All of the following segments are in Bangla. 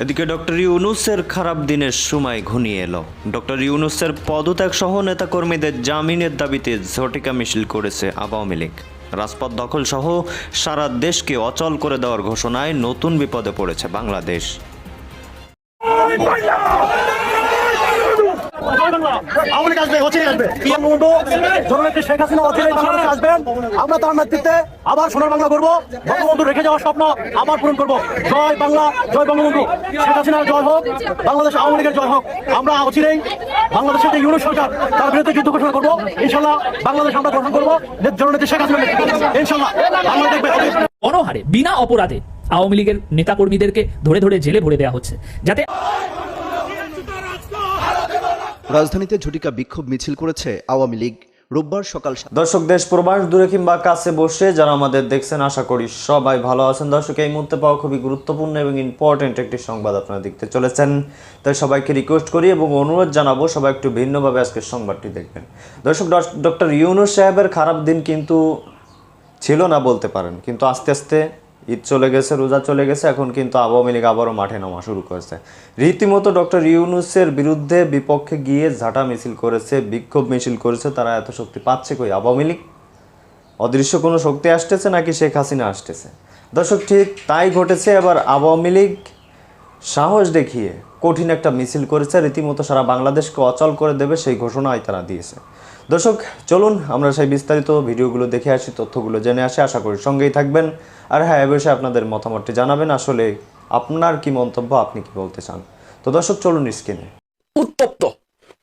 এদিকে ডক্টর ইউনুসের খারাপ দিনের সময় ঘনিয়ে এলো। ডক্টর ইউনুসের পদত্যাগ সহ নেতাকর্মীদের জামিনের দাবিতে ঝটিকা মিছিল করেছে আওয়ামী লীগ। রাজপথ দখল সহ সারা দেশকে অচল করে দেওয়ার ঘোষণায় নতুন বিপদে পড়েছে বাংলাদেশ। আওয়ামী লীগ আসবে অচিরে আসবে। বঙ্গবন্ধু জননেত্রী শেখ হাসিনা অচিরে বাংলাদেশে আসবেন। আমরা তার নেতৃত্বে আবার সোনার বাংলা করব। বঙ্গবন্ধু রেখে যাওয়ার স্বপ্ন আবার পূরণ করব। জয় বাংলা জয় বঙ্গবন্ধু। শেখ হাসিনার জয় হোক বাংলাদেশ আওয়ামী লীগের জয় হোক। আমরা অচিরেই বাংলাদেশের যে ইউনিট সরকার তার বিরুদ্ধে যুদ্ধ ঘোষণা করব। ইনশাল্লাহ বাংলাদেশ আমরা গঠন করব। জননেত্রী শেখ হাসিনা ইনশাল্লাহ বাংলা দেখবে। অনহারে বিনা অপরাধে আওয়ামী লীগের নেতাকর্মীদেরকে ধরে ধরে জেলে ভরে দেওয়া হচ্ছে। যাতে রাজধানীতে ঝটিকা বিক্ষোভ মিছিল করেছে আওয়ামী লীগ। রোববার সকাল দর্শক, দেশ প্রবাস দূরে কিংবা কাছে বসে যারা আমাদের দেখছেন, আশা করি সবাই ভালো আছেন। দর্শক, এই মুহূর্তে পাওয়া খুবই গুরুত্বপূর্ণ এবং ইম্পর্টেন্ট একটি সংবাদ আপনারা দেখতে চলেছেন। তাই সবাইকে রিকোয়েস্ট করি এবং অনুরোধ জানাব, সবাই একটু ভিন্নভাবে আজকের সংবাদটি দেখবেন। দর্শক ডক্টর ইউনুস সাহেবের খারাপ দিন কিন্তু ছিল না বলতে পারেন, কিন্তু আস্তে আস্তে ঈদ চলে গেছে, রোজা চলে গেছে, এখন কিন্তু আওয়ামী লীগ আবারও মাঠে নামা শুরু করেছে। রীতিমতো ডক্টর ইউনুসের বিরুদ্ধে বিপক্ষে গিয়ে ঝাঁটা মিছিল করেছে, বিক্ষোভ মিছিল করেছে, তারা এত শক্তি পাচ্ছে কই আওয়ামী লীগ? অদৃশ্য কোনো শক্তি আসতেছে নাকি শেখ হাসিনা আসতেছে? দর্শক, ঠিক তাই ঘটেছে এবার আওয়ামী লীগ। সাহস দেখিয়ে কঠিন একটা মিছিল করেছে, রীতিমতো সারা বাংলাদেশকে অচল করে দেবে সেই ঘোষণাই তারা দিয়েছে। দর্শক, চলুন আমরা সেই বিস্তারিত ভিডিওগুলো দেখে আসি, তথ্যগুলো জেনে আসি, আশা করি সঙ্গেই থাকবেন। আর হ্যাঁ এ বিষয়ে আপনাদের মতামতটি জানাবেন। আসলে আপনার কি মন্তব্য, আপনি কি বলতে চান? তো দর্শক, চলুন স্ক্রিনে। উত্তপ্ত।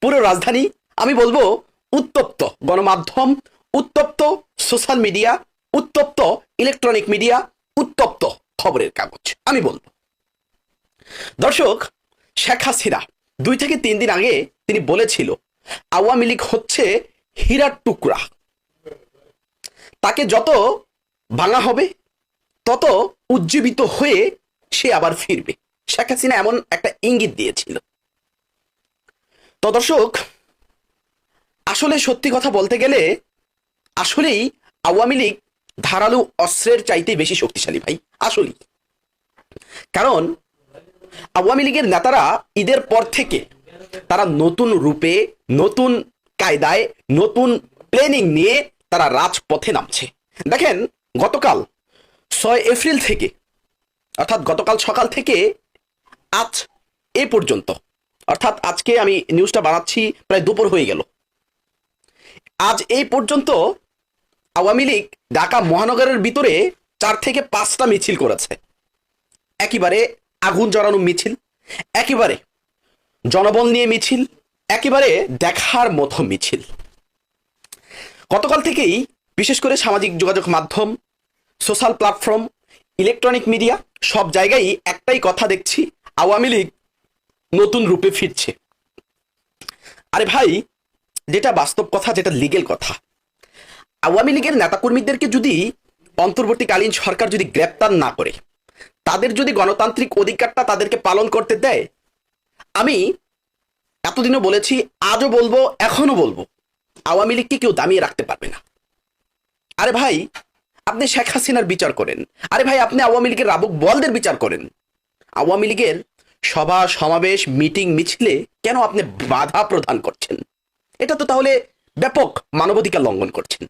পুরো রাজধানী, আমি বলব উত্তপ্ত। গণমাধ্যম, উত্তপ্ত সোশ্যাল মিডিয়া, উত্তপ্ত ইলেকট্রনিক মিডিয়া, উত্তপ্ত খবরের কাগজ। আমি বলব। দর্শক, শেখ হাসিনা দুই থেকে তিন দিন আগে তিনি বলেছিল, আওয়ামী লীগ হচ্ছে হীরার টুকরা। তাকে যত ভাঙা হবে, তত উজ্জীবিত হয়ে সে আবার ফিরবে। শেখ হাসিনা এমন একটা ইঙ্গিত দিয়েছিল। তো দর্শক, আসলে সত্যি কথা বলতে গেলে আসলেই আওয়ামী লীগ ধারালো অস্ত্রের চাইতে বেশি শক্তিশালী ভাই, আসলেই। কারণ আওয়ামী লীগের নেতারা ঈদের পর থেকে তারা নতুন রূপে, নতুন কায়দায় নতুন প্ল্যানিং নিয়ে তারা রাজপথে নামছে। দেখেন, গতকাল ছয় এপ্রিল থেকে, অর্থাৎ গতকাল সকাল থেকে আজ এ পর্যন্ত, অর্থাৎ আজকে আমি নিউজটা বানাচ্ছি, প্রায় দুপুর হয়ে গেল। আজ এই পর্যন্ত আওয়ামী লীগ ঢাকা মহানগরের ভিতরে চার থেকে পাঁচটা মিছিল করেছে। একেবারে আগুন জড়ানো মিছিল, একেবারে জনবল নিয়ে মিছিল একেবারে দেখার মতো মিছিল। গতকাল থেকেই বিশেষ করে সামাজিক যোগাযোগ মাধ্যম, সোশ্যাল প্ল্যাটফর্ম, ইলেকট্রনিক মিডিয়া সব জায়গায় একটাই কথা দেখছি, আওয়ামী লীগ নতুন রূপে ফিরছে। আরে ভাই, যেটা বাস্তব কথা, যেটা লিগেল কথা। আওয়ামী লীগের নেতাকর্মীদেরকে যদি অন্তর্বর্তীকালীন সরকার যদি গ্রেপ্তার না করে, তাদের যদি গণতান্ত্রিক অধিকারটা তাদেরকে পালন করতে দেয়, আমি এতদিনও বলেছি, আজও বলব এখনও বলব। আওয়ামী লীগকে কেউ দামিয়ে রাখতে পারবে না। আরে ভাই, আপনি শেখ হাসিনার বিচার করেন। আরে ভাই, আপনি আওয়ামী লীগের রাবুক বলদের বিচার করেন। আওয়ামী লীগের সভা, সমাবেশ, মিটিং, মিছিলে কেন আপনি বাধা প্রদান করছেন? এটা তো তাহলে ব্যাপক মানবাধিকার লঙ্ঘন করছেন।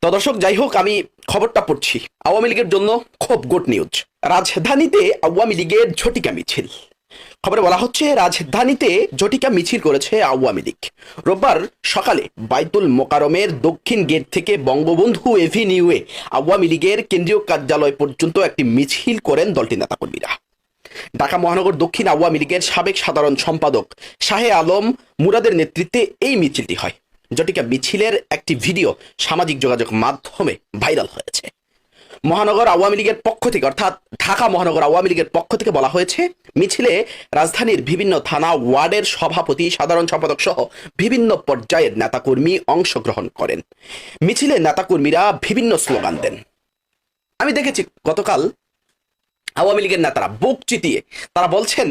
তো দর্শক, যাই হোক, আমি খবরটা পড়ছি। আওয়ামী লীগের জন্য খুব গুড নিউজ রাজধানীতে আওয়ামী লীগের ঝটিকা মিছিল। খবরে বলা হচ্ছে, রাজধানীতে জটিকা মিছিল করেছে আওয়ামী লীগ। রোববার সকালে বাইতুল মোকারমের দক্ষিণ গেট থেকে বঙ্গবন্ধু এভিনিউয়ে আওয়ামী লীগের কেন্দ্রীয় কার্যালয় পর্যন্ত একটি মিছিল করেন দলটির নেতাকর্মীরা। ঢাকা মহানগর দক্ষিণ আওয়ামী লীগের সাবেক সাধারণ সম্পাদক শাহে আলম মুরাদের নেতৃত্বে এই মিছিলটি হয়। জটিকা মিছিলের একটি ভিডিও সামাজিক যোগাযোগ মাধ্যমে ভাইরাল হয়েছে। মহানগর আওয়ামী লীগের পক্ষ থেকে, অর্থাৎ ঢাকা মহানগর আওয়ামী লীগের পক্ষ থেকে বলা হয়েছে, মিছিলে রাজধানীর বিভিন্ন থানা ওয়ার্ডের সভাপতি, সাধারণ সম্পাদক সহ বিভিন্ন পর্যায়ের নেতাকর্মী অংশগ্রহণ করেন। মিছিলে নেতাকর্মীরা বিভিন্ন স্লোগান দেন। আমি দেখেছি গতকাল আওয়ামী লীগের নেতারা বুক চিতিয়ে, তারা বলছেন,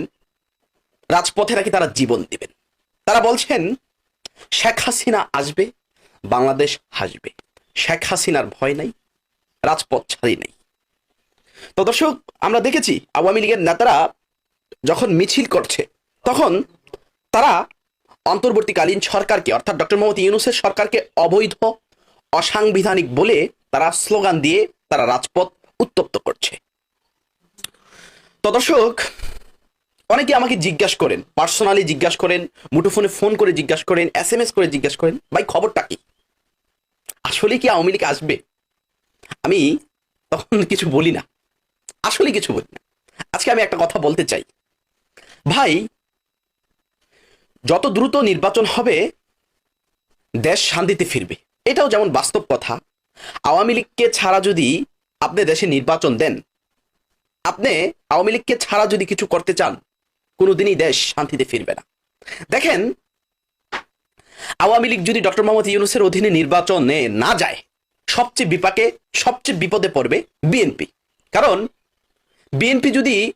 রাজপথে নাকি তারা জীবন দিবেন। তারা বলছেন, শেখ হাসিনা আসবে, বাংলাদেশ হাসবে। শেখ হাসিনার ভয় নাই রাজপথ ছাড়ি নেই। তো দর্শক, আমরা দেখেছি আওয়ামী লীগের নেতারা যখন মিছিল করছে, তখন তারা অন্তর্বর্তীকালীন সরকারকে, অর্থাৎ ডক্টর মোহাম্মদ ইউনুসের সরকারকে অবৈধ, অসাংবিধানিক বলে তারা স্লোগান দিয়ে তারা রাজপথ উত্তপ্ত করছে। তো দর্শক, অনেকে আমাকে জিজ্ঞাসা করেন, পার্সোনালি জিজ্ঞাসা করেন, মুঠোফোনে ফোন করে জিজ্ঞাসা করেন, এস এম করে জিজ্ঞাসা করেন, ভাই, খবরটা কি? আসলে কি আওয়ামী লীগ আসবে? আমি তখন কিছু বলি না। আসলে কিছু বলি না। আজকে আমি একটা কথা বলতে চাই। ভাই, যত দ্রুত নির্বাচন হবে, দেশ শান্তিতে ফিরবে। এটাও যেমন বাস্তব কথা, আওয়ামী লীগকে ছাড়া যদি আপনি দেশে নির্বাচন দেন, আপনি আওয়ামী লীগকে ছাড়া যদি কিছু করতে চান, কোনোদিনই দেশ শান্তিতে ফিরবে না। দেখেন, আওয়ামী লীগ যদি ডক্টর মোহাম্মদ ইউনুসের অধীনে নির্বাচনে না যায় সবচেয়ে বিপাকে, সবচেয়ে বিপদে পড়বে বিএনপি। কারণ বিএনপি যদি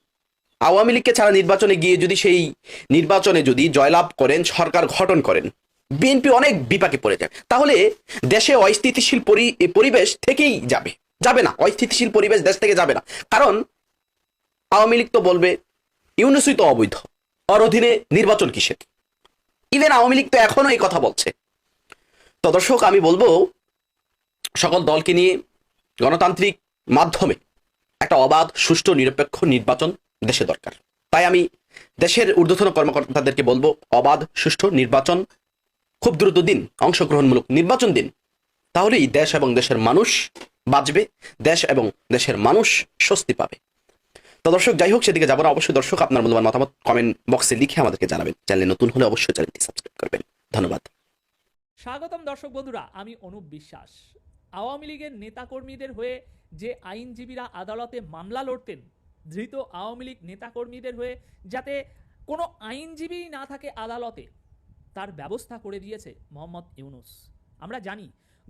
আওয়ামী লীগকে ছাড়া নির্বাচনে গিয়ে যদি সেই নির্বাচনে যদি জয়লাভ করেন, সরকার গঠন করেন, বিএনপি অনেক বিপাকে পড়ে যায় তাহলে দেশে অস্থিতিশীল পরি- পরিবেশ থেকেই যাবে। যাবে না। অস্থিতিশীল পরিবেশ দেশ থেকে যাবে না। কারণ আওয়ামী লীগ তো বলবে, ইউনুসই তো অবৈধ। ওর অধীনে নির্বাচন কিসের? ইভেন আওয়ামী লীগ তো এখনও এই কথা বলছে। তো দর্শক, আমি বলব সকল দলকে নিয়ে গণতান্ত্রিক মাধ্যমে একটা অবাধ, সুষ্ঠু, নিরপেক্ষ নির্বাচন দেশে দরকার। তাই আমি দেশের ঊর্ধ্বতন কর্মকর্তাদেরকে বলব, অবাধ, সুষ্ঠু নির্বাচন, খুব দ্রুত দিন, অংশগ্রহণমূলক নির্বাচন দিন। তাহলেই দেশ এবং দেশের মানুষ বাঁচবে, দেশ এবং দেশের মানুষ স্বস্তি পাবে। তো দর্শক, যাই হোক, সেদিকে যাব না। অবশ্যই দর্শক, আপনার মূল্যবান মতামত কমেন্ট বক্সে লিখে আমাদেরকে জানাবেন। চ্যানেলে নতুন হলে অবশ্যই চ্যানেলটি সাবস্ক্রাইব করবেন। ধন্যবাদ। স্বাগতম দর্শক বন্ধুরা, আমি অনুপ বিশ্বাস। আওয়ামী লীগের নেতাকর্মীদের হয়ে যে আইনজীবীরা আদালতে মামলা লড়তেন, ধৃত আওয়ামী লীগ নেতাকর্মীদের হয়ে যাতে কোনো আইনজীবী না থাকে আদালতে, তার ব্যবস্থা করে দিয়েছে মোহাম্মদ ইউনুস। আমরা জানি,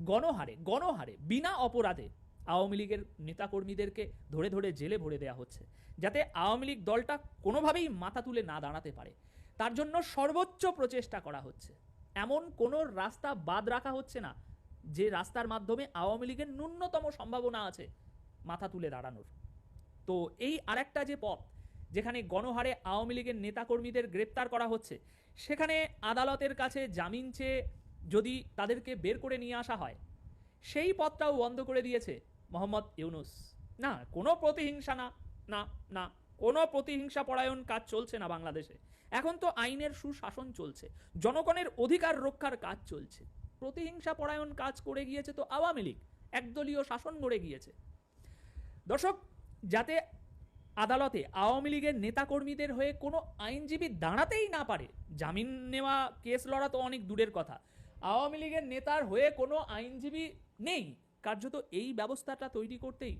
গণহারে গণহারে, বিনা অপরাধে আওয়ামী লীগের নেতাকর্মীদেরকে ধরে ধরে জেলে ভরে দেওয়া হচ্ছে, যাতে আওয়ামী লীগ দলটা কোনোভাবেই মাথা তুলে না দাঁড়াতে পারে। তার জন্য সর্বোচ্চ প্রচেষ্টা করা হচ্ছে। এমন কোনো রাস্তা বাদ রাখা হচ্ছে না যে রাস্তার মাধ্যমে আওয়ামী লীগের ন্যূনতম সম্ভাবনা আছে, মাথা তুলে দাঁড়ানোর। তো এই আরেকটা যে পথ, যেখানে গণহারে আওয়ামী লীগের নেতাকর্মীদের গ্রেপ্তার করা হচ্ছে, সেখানে আদালতের কাছে জামিন চেয়ে যদি তাদেরকে বের করে নিয়ে আসা হয়, সেই পথটাও বন্ধ করে দিয়েছে মোহাম্মদ ইউনুস। না, কোনো প্রতিহিংসা না না না, কোনো প্রতিহিংসা পরায়ণ কাজ চলছে না বাংলাদেশে। এখন তো আইনের সুশাসন চলছে, জনগণের অধিকার রক্ষার কাজ চলছে। প্রতিহিংসা পরায়ণ কাজ করে গিয়েছে তো আওয়ামী লীগ, একদলীয় শাসন গড়ে গিয়েছে। দর্শক, যাতে আদালতে আওয়ামী লীগের নেতাকর্মীদের হয়ে কোনো আইনজীবী দাঁড়াতেই না পারে, জামিন নেওয়া কেস লড়া তো অনেক দূরের কথা। আওয়ামী লীগের নেতার হয়ে কোনো আইনজীবী নেই, কার্যত এই ব্যবস্থাটা তৈরি করতেই।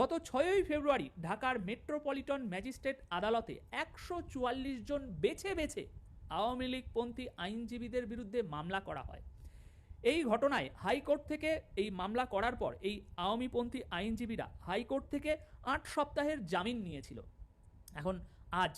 গত ছয়ই ফেব্রুয়ারি ঢাকার মেট্রোপলিটন ম্যাজিস্ট্রেট আদালতে একশো চুয়াল্লিশ জন বেছে বেছে আওয়ামী লীগপন্থী আইনজীবীদের বিরুদ্ধে মামলা করা হয়। এই ঘটনায় হাইকোর্ট থেকে এই মামলা করার পর এই আওয়ামীপন্থী আইনজীবীরা হাইকোর্ট থেকে আট সপ্তাহের জামিন নিয়েছিল। এখন আজ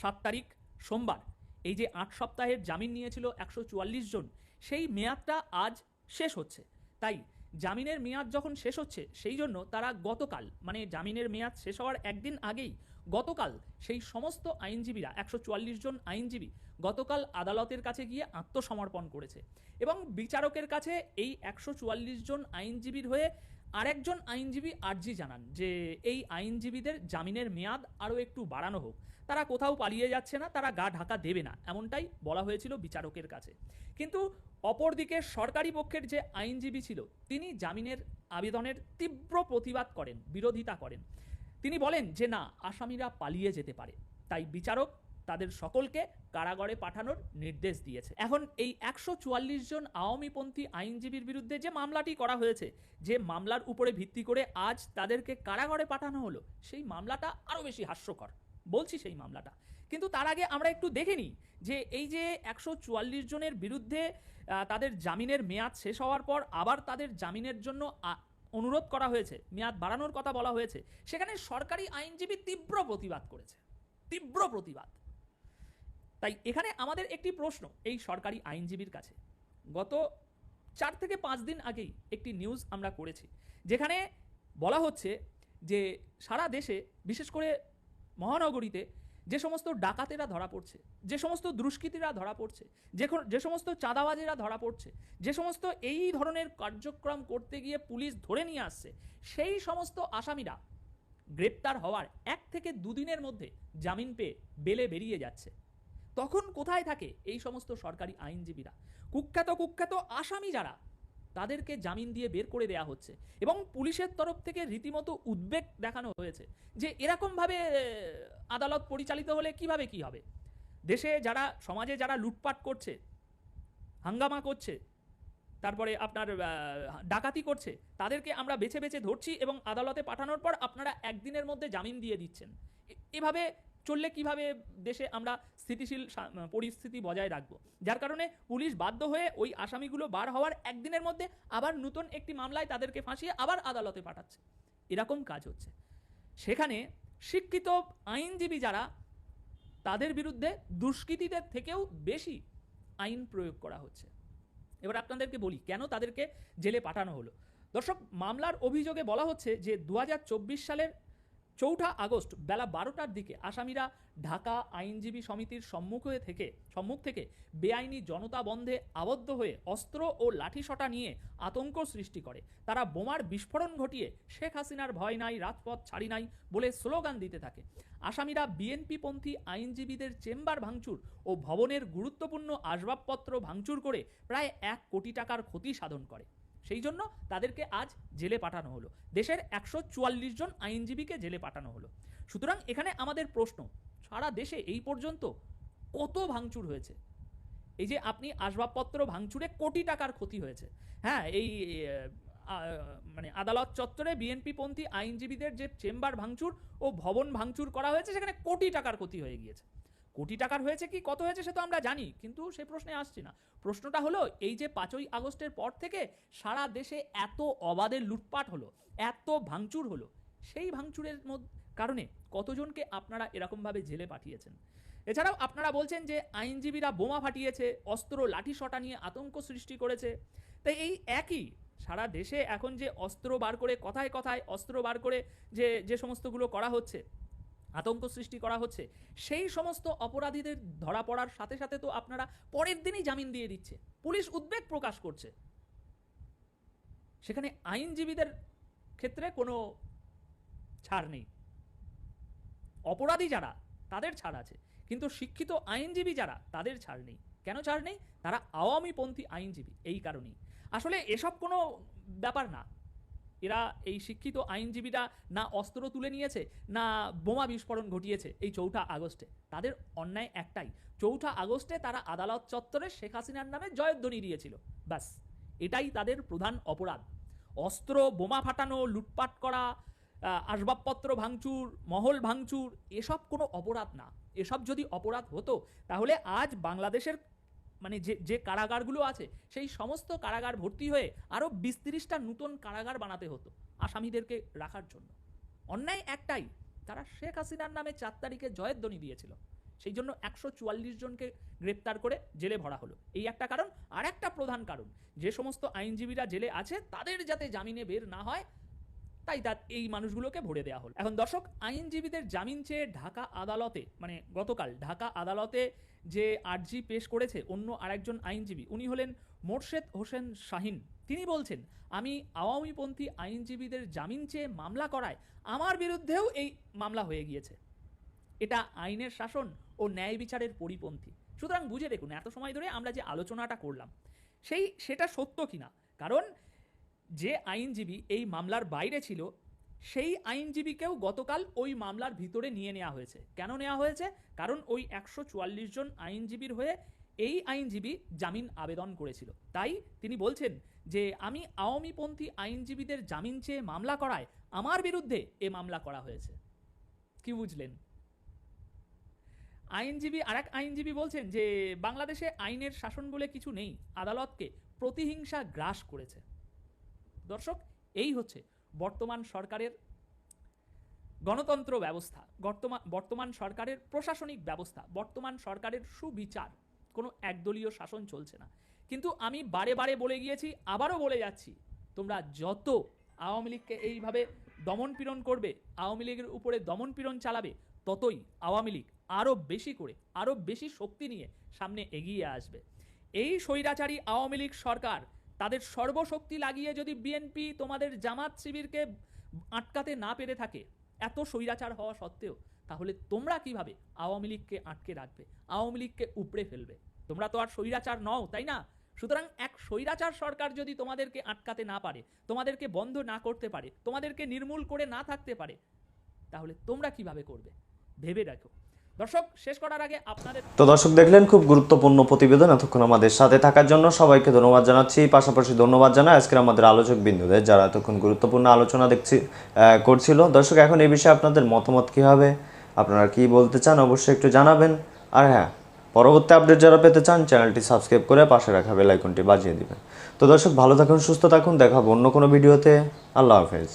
সাত তারিখ, সোমবার, এই যে আট সপ্তাহের জামিন নিয়েছিল একশো চুয়াল্লিশ জন, সেই মেয়াদটা আজ শেষ হচ্ছে। তাই জামিনের মেয়াদ যখন শেষ হচ্ছে, সেই জন্য তারা গতকাল মানে জামিনের মেয়াদ শেষ হওয়ার একদিন আগেই গতকাল সেই সমস্ত আইনজীবীরা, একশো চুয়াল্লিশ জন আইনজীবী গতকাল আদালতের কাছে গিয়ে আত্মসমর্পণ করেছে এবং বিচারকের কাছে এই একশো চুয়াল্লিশ জন আইনজীবীর হয়ে আরেকজন আইনজীবী আর্জি জানান যে এই আইনজীবীদের জামিনের মেয়াদ আরও একটু বাড়ানো হোক। তারা কোথাও পালিয়ে যাচ্ছে না, তারা গা ঢাকা দেবে না, এমনটাই বলা হয়েছিল বিচারকের কাছে। কিন্তু অপরদিকে সরকারি পক্ষের যে আইনজীবী ছিল, তিনি জামিনের আবেদনের তীব্র প্রতিবাদ করেন, বিরোধিতা করেন। তিনি বলেন যে, না, আসামিরা পালিয়ে যেতে পারে। তাই বিচারক তাদের সকলকে কারাগারে পাঠানোর নির্দেশ দিয়েছে। এখন এই একশো চুয়াল্লিশ জন আওয়ামীপন্থী আইনজীবীর বিরুদ্ধে যে মামলাটি করা হয়েছে, যে মামলার উপরে ভিত্তি করে আজ তাদেরকে কারাগারে পাঠানো হলো, সেই মামলাটা আরও বেশি হাস্যকর। বলছি সেই মামলাটা। কিন্তু তার আগে আমরা একটু দেখে নিই যে এই যে একশো চুয়াল্লিশ জনের বিরুদ্ধে তাদের জামিনের মেয়াদ শেষ হওয়ার পর আবার তাদের জামিনের জন্য অনুরোধ করা হয়েছে, মেয়াদ বাড়ানোর কথা বলা হয়েছে। সেখানে সরকারি আইনজীবী তীব্র প্রতিবাদ করেছে। তীব্র প্রতিবাদ। তাই এখানে আমাদের একটি প্রশ্ন এই সরকারি আইনজীবীর কাছে। গত চার থেকে পাঁচ দিন আগেই একটি নিউজ আমরা করেছি, যেখানে বলা হচ্ছে যে সারা দেশে, বিশেষ করে মহানগরীতে যে সমস্ত ডাকাতেরা ধরা পড়ছে, যে সমস্ত দুষ্কৃতীরা ধরা পড়ছে, যে যে সমস্ত চাঁদাবাজেরা ধরা পড়ছে, যে সমস্ত এই ধরনের কার্যক্রম করতে গিয়ে পুলিশ ধরে নিয়ে আসছে, সেই সমস্ত আসামিরা গ্রেপ্তার হওয়ার এক থেকে দুদিনের মধ্যে জামিন পেয়ে বেলে বেরিয়ে যাচ্ছে। তখন কোথায় থাকে এই সমস্ত সরকারি আইনজীবীরা? কুখ্যাত কুখ্যাত আসামি যারা, তাদেরকে জামিন দিয়ে বের করে দেয়া হচ্ছে এবং পুলিশের তরফ থেকে রীতিমতো উদ্বেগ দেখানো হয়েছে যে এরকমভাবে আদালত পরিচালিত হলে কীভাবে কি হবে? দেশে যারা, সমাজে যারা লুটপাট করছে, হাঙ্গামা করছে, তারপরে আপনার ডাকাতি করছে, তাদেরকে আমরা বেছে বেছে ধরছি এবং আদালতে পাঠানোর পর আপনারা একদিনের মধ্যে জামিন দিয়ে দিচ্ছেন। এভাবে চললে কীভাবে দেশে আমরা স্থিতিশীল পরিস্থিতি বজায় রাখব? যার কারণে পুলিশ বাধ্য হয়ে ওই আসামিগুলো বার হওয়ার একদিনের মধ্যে আবার নতুন একটি মামলায় তাদেরকে ফাঁসিয়ে আবার আদালতে পাঠাচ্ছে। এরকম কাজ হচ্ছে। সেখানে শিক্ষিত আইনজীবী যারা, তাদের বিরুদ্ধে দুষ্কৃতীদের থেকেও বেশি আইন প্রয়োগ করা হচ্ছে। এবার আপনাদেরকে বলি, কেন তাদেরকে জেলে পাঠানো হলো? দর্শক, মামলার অভিযোগে বলা হচ্ছে যে দু হাজার চব্বিশ সালের চৌঠা আগস্ট বেলা বারোটার দিকে আসামিরা ঢাকা আইনজীবী সমিতির সম্মুখে থেকে, সম্মুখ থেকে বেআইনি জনতা বন্ধে আবদ্ধ হয়ে অস্ত্র ও লাঠিসটা নিয়ে আতঙ্ক সৃষ্টি করে। তারা বোমার বিস্ফোরণ ঘটিয়ে শেখ হাসিনার ভয় নাই, রাজপথ ছাড়ি নাই বলে স্লোগান দিতে থাকে। আসামিরা বিএনপিপন্থী আইনজীবীদের চেম্বার ভাঙচুর ও ভবনের গুরুত্বপূর্ণ আসবাবপত্র ভাঙচুর করে প্রায় এক কোটি টাকার ক্ষতি সাধন করে। সেই জন্য তাদেরকে আজ জেলে পাঠানো হলো। দেশের একশো চুয়াল্লিশ জন আইনজীবীকে জেলে পাঠানো হলো। সুতরাং এখানে আমাদের প্রশ্ন, সারা দেশে এই পর্যন্ত কত ভাঙচুর হয়েছে? এই যে আপনি আসবাবপত্র ভাঙচুরে কোটি টাকার ক্ষতি হয়েছে। হ্যাঁ এই মানে আদালত চত্বরে বিএনপিপন্থী আইনজীবীদের যে চেম্বার ভাঙচুর ও ভবন ভাঙচুর করা হয়েছে, সেখানে কোটি টাকার ক্ষতি হয়ে গিয়েছে। কোটি টাকার হয়েছে কি, কত হয়েছে সে তো আমরা জানি, কিন্তু সেই প্রশ্নে আসছি না। প্রশ্নটা হলো, এই যে পাঁচই আগস্টের পর থেকে সারা দেশে এত অবাধে লুটপাট হলো, এত ভাঙচুর হলো, সেই ভাঙচুরের কারণে কতজনকে আপনারা এরকমভাবে জেলে পাঠিয়েছেন? এছাড়াও আপনারা বলছেন যে আইনজীবীরা বোমা ফাটিয়েছে, অস্ত্র লাঠি শটা নিয়ে আতঙ্ক সৃষ্টি করেছে। তাই এই একই সারা দেশে এখন যে অস্ত্র বার করে কথায় কথায়, অস্ত্র বার করে যে যে সমস্তগুলো করা হচ্ছে আতঙ্ক সৃষ্টি করা হচ্ছে। সেই সমস্ত অপরাধীদের ধরা পড়ার সাথে সাথে তো আপনারা পরের দিনই জামিন দিয়ে দিচ্ছে। পুলিশ উদ্বেগ প্রকাশ করছে। সেখানে আইনজীবীদের ক্ষেত্রে কোনো ছাড় নেই। অপরাধী যারা, তাদের ছাড় আছে। কিন্তু শিক্ষিত আইনজীবী যারা, তাদের ছাড় নেই। কেন ছাড় নেই? তারা আওয়ামীপন্থী আইনজীবী, এই কারণেই। আসলে এসব কোনো ব্যাপার না। এরা এই শিক্ষিত আইনজীবীরা না অস্ত্র তুলে নিয়েছে, না বোমা বিস্ফোরণ ঘটিয়েছে এই চৌঠা আগস্টে। তাদের অন্যায় একটাই, চৌঠা আগস্টে তারা আদালত চত্বরে শেখ হাসিনার নামে জয়ধ্বনি দিয়েছিল। ব্যাস, এটাই তাদের প্রধান অপরাধ। অস্ত্র, বোমা ফাটানো, লুটপাট করা আসবাবপত্র ভাঙচুর, মহল ভাঙচুর, এসব কোনো অপরাধ না। এসব যদি অপরাধ হতো, তাহলে আজ বাংলাদেশের মানে যে যে কারাগারগুলো আছে, সেই সমস্ত কারাগার ভর্তি হয়ে আরও বিশ তিরিশটা নতুন কারাগার বানাতে হতো আসামিদেরকে রাখার জন্য। অন্যায় একটাই, তারা শেখ হাসিনার নামে চার তারিখে জয়ধ্বনি দিয়েছিল। সেই জন্য একশো চুয়াল্লিশ জনকে গ্রেপ্তার করে জেলে ভরা হলো। এই একটা কারণ। আর একটা প্রধান কারণ, যে সমস্ত আইনজীবীরা জেলে আছে, তাদের যাতে জামিনে বের না হয় তাই তার এই মানুষগুলোকে ভরে দেওয়া হলো। এখন দর্শক, আইনজীবীদের জামিন চেয়ে ঢাকা আদালতে মানে গতকাল ঢাকা আদালতে যে আর্জি পেশ করেছে অন্য আরেকজন আইনজীবী, উনি হলেন মোর্শেদ হোসেন শাহিন। তিনি বলছেন, আমি আওয়ামীপন্থী আইনজীবীদের জামিন চেয়ে মামলা করায় আমার বিরুদ্ধেও এই মামলা হয়ে গিয়েছে। এটা আইনের শাসন ও ন্যায় বিচারের পরিপন্থী। সুতরাং বুঝে দেখুন, এত সময় ধরে আমরা যে আলোচনাটা করলাম, সেই, সেটা সত্য কিনা? কারণ যে আইনজীবী এই মামলার বাইরে ছিল, সেই আইনজীবীকেও গতকাল ওই মামলার ভিতরে নিয়ে নেওয়া হয়েছে। কেন নেওয়া হয়েছে? কারণ ওই একশো চুয়াল্লিশ জন আইনজীবীর হয়ে এই আইনজীবী জামিন আবেদন করেছিল। তাই তিনি বলছেন যে, আমি আওয়ামীপন্থী আইনজীবীদের জামিন চেয়ে মামলা করায় আমার বিরুদ্ধে এ মামলা করা হয়েছে। কি বুঝলেন? আইনজীবী আর এক আইনজীবী বলছেন যে, বাংলাদেশে আইনের শাসন বলে কিছু নেই। আদালতকে প্রতিহিংসা গ্রাস করেছে। দর্শক, এই হচ্ছে বর্তমান সরকারের গণতন্ত্র ব্যবস্থা বর্তমান সরকারের প্রশাসনিক ব্যবস্থা, বর্তমান সরকারের সুবিচার। কোনো একদলীয় শাসন চলছে না। কিন্তু আমি বারে বারে বলে গিয়েছি, আবারও বলে যাচ্ছি, তোমরা যত আওয়ামী লীগকে এইভাবে দমন পীড়ন করবে, আওয়ামী লীগের উপরে দমন পীড়ন চালাবে, ততই আওয়ামী লীগ আরও বেশি করে, আরও বেশি শক্তি নিয়ে সামনে এগিয়ে আসবে। এই স্বৈরাচারী আওয়ামী লীগ সরকার তাদের সর্বশক্তি লাগিয়ে যদি বিএনপি তোমাদের জামাত শিবিরকে আটকাতে না পেরে থাকে, এত স্বৈরাচার হওয়া সত্ত্বেও, তাহলে তোমরা কীভাবে আওয়ামী লীগকে আটকে রাখবে? আওয়ামী লীগকে উপড়ে ফেলবে। তোমরা তো আর স্বৈরাচার নও, তাই না? সুতরাং এক স্বৈরাচার সরকার যদি তোমাদেরকে আটকাতে না পারে, তোমাদেরকে বন্ধ না করতে পারে, তোমাদেরকে নির্মূল করে না থাকতে পারে, তাহলে তোমরা কীভাবে করবে? ভেবে রাখো দর্শক, শেষ করার আগে আপনাদের তো দর্শক দেখলেন, খুব গুরুত্বপূর্ণ প্রতিবেদন এতক্ষণ আমাদের সাথে থাকার জন্য সবাইকে ধন্যবাদ জানাচ্ছি। পাশাপাশি ধন্যবাদ জানাই আজকের আমাদের আলোচক বিন্দুদের, যারা এতক্ষণ গুরুত্বপূর্ণ আলোচনা দেখছি করছিল। দর্শক, এখন এই বিষয়ে আপনাদের মতামত কী হবে? আপনারা কি বলতে চান, অবশ্যই একটু জানাবেন। আর হ্যাঁ পরবর্তী আপডেট যারা পেতে চান, চ্যানেলটি সাবস্ক্রাইব করে পাশে রাখা বেল আইকনটি বাজিয়ে দিবেন। তো দর্শক, ভালো থাকুন, সুস্থ থাকুন। দেখাবো অন্য কোনো ভিডিওতে। আল্লাহ হাফেজ।